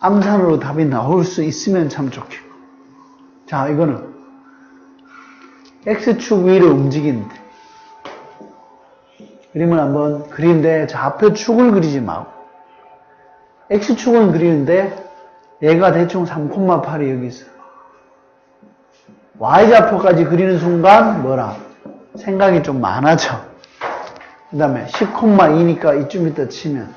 암산으로 답이 나올 수 있으면 참 좋겠고. 자, 이거는 X축 위로 움직이는데. 그림을 한번 그리는데 좌표 축을 그리지 말고. X축은 그리는데 얘가 대충 3,8이 여기 있어. Y좌표까지 그리는 순간 뭐라? 생각이 좀 많아져. 그 다음에 10,2니까 이쯤 이따 치면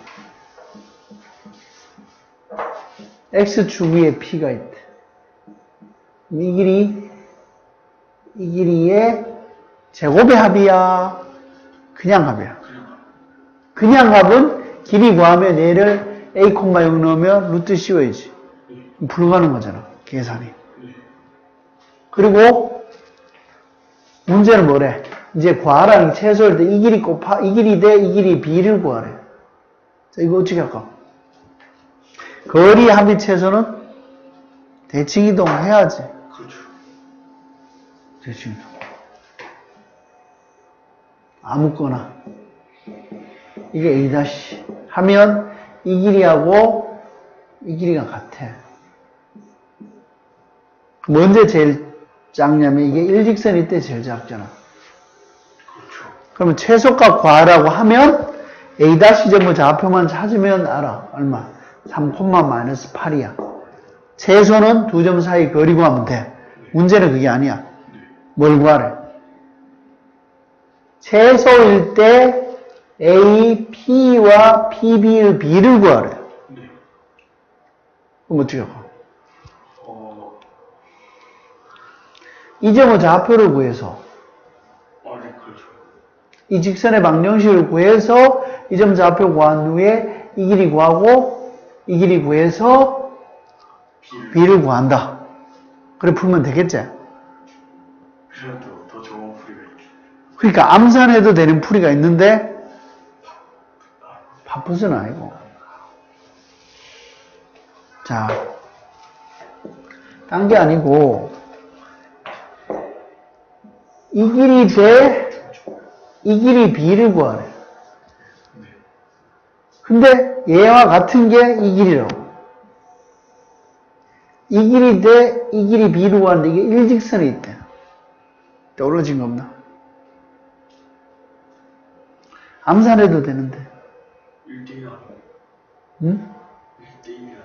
X축 위에 P가 있대. 이 길이, 이 길이의 제곱의 합이야? 그냥 합이야. 그냥 합은 길이 구하면 얘를 A, 0 넣으면 루트 씌워야지. 불가는 거잖아. 계산이. 그리고 문제는 뭐래? 이제 구하라는 최소일 때 이 길이 곱하, 이 길이 대 이 길이 B를 구하래. 자, 이거 어떻게 할까? 거리 합의 최소는 대칭 이동 해야지. 그렇죠. 대칭 이동. 아무거나. 이게 A 다시 하면 이 길이하고 이 길이가 같아. 뭔데 제일 작냐면 이게 일직선일 때 제일 작잖아. 그렇죠. 그러면 최소값 구하라고 하면 A 다시 전부 좌표만 찾으면 알아. 얼마? 3, 마이너스 8이야. 최소는 두 점 사이 거리 구하면 돼. 문제는 그게 아니야. 뭘 구하래? 최소일 때 A, P와 PB를 B를 구하래. 네. 그럼 어떻게? 어, 이 점의 좌표를 구해서. 이 직선의 방정식을 구해서 이점 좌표 구한 후에 이 길이 구하고 이 길이 구해서 B를. B를 구한다. 그래 풀면 되겠지? 그래야 더, 더 좋은 풀이가 있죠. 그러니까 암산해도 되는 풀이가 있는데 바쁘진 아니고. 자, 딴 게 아니고 이 길이 대, 이 길이 B를 구하래. 네. 근데 얘와 같은 게 이 길이라고. 이 길이 대, 이 길이 B를 구하는데 이게 일직선이 있대. 떨어진 거 없나? 암산해도 되는데. 1대1 아니에요. 응? 1대1이 아니에요.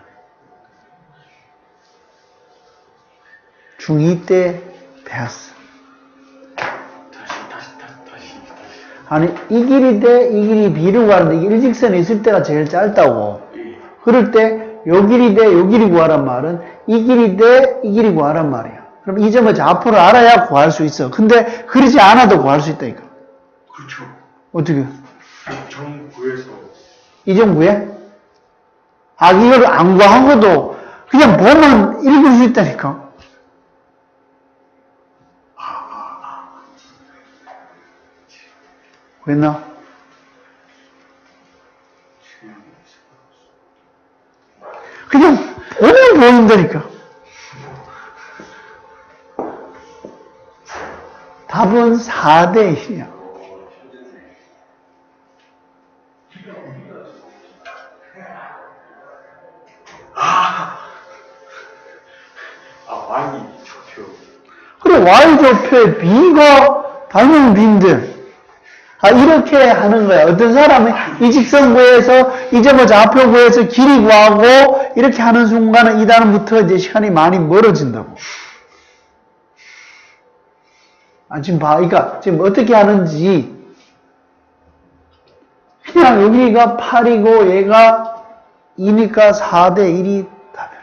중2 때 배웠어. 아니, 이 길이 대, 이 길이 B를 구하는데 이게 일직선에 있을 때가 제일 짧다고. 예. 그럴 때, 요 길이 대, 요 길이 구하란 말은 이 길이 대, 이 길이 구하란 말이야. 그럼 이 점의 좌표를 알아야 구할 수 있어. 근데 그러지 않아도 구할 수 있다니까. 그렇죠. 어떻게? 정 구에서 이점 구해? 아, 이걸 안 구하고도 그냥 보면 읽을 수 있다니까. 그랬나? 그냥 보면 보인다니까. 답은 4대 1이야. 아. 그래, Y좌표에 B가 닮은 B인데, 아, 이렇게 하는 거야. 어떤 사람은 이 직선 구해서, 이 점의 좌표 구해서 길이 구하고, 이렇게 하는 순간은 이 단원부터 이제 시간이 많이 멀어진다고. 아, 지금 봐. 그러니까, 지금 어떻게 하는지, 그냥 여기가 8이고, 얘가 2니까 4대 1이 답이야.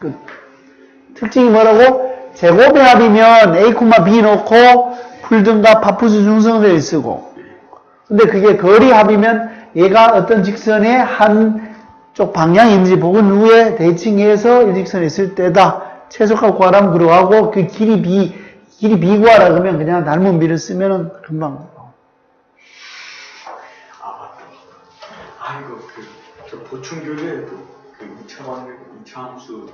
끝. 특징이 뭐라고? 제곱의 합이면 A, B 놓고 풀든가 파푸스 중성들을 쓰고 근데 그게 거리 합이면 얘가 어떤 직선의 한 쪽 방향인지 보은 후에 대칭해서 일직선에 있을 때다. 최소값 구하라면 그러하고 그 길이 B, 길이 B 구하라 그러면 그냥 닮은 B를 쓰면은 금방 아. 아, 이거 그, 저 보충 교재에도 그 2차 방정, 2차 함수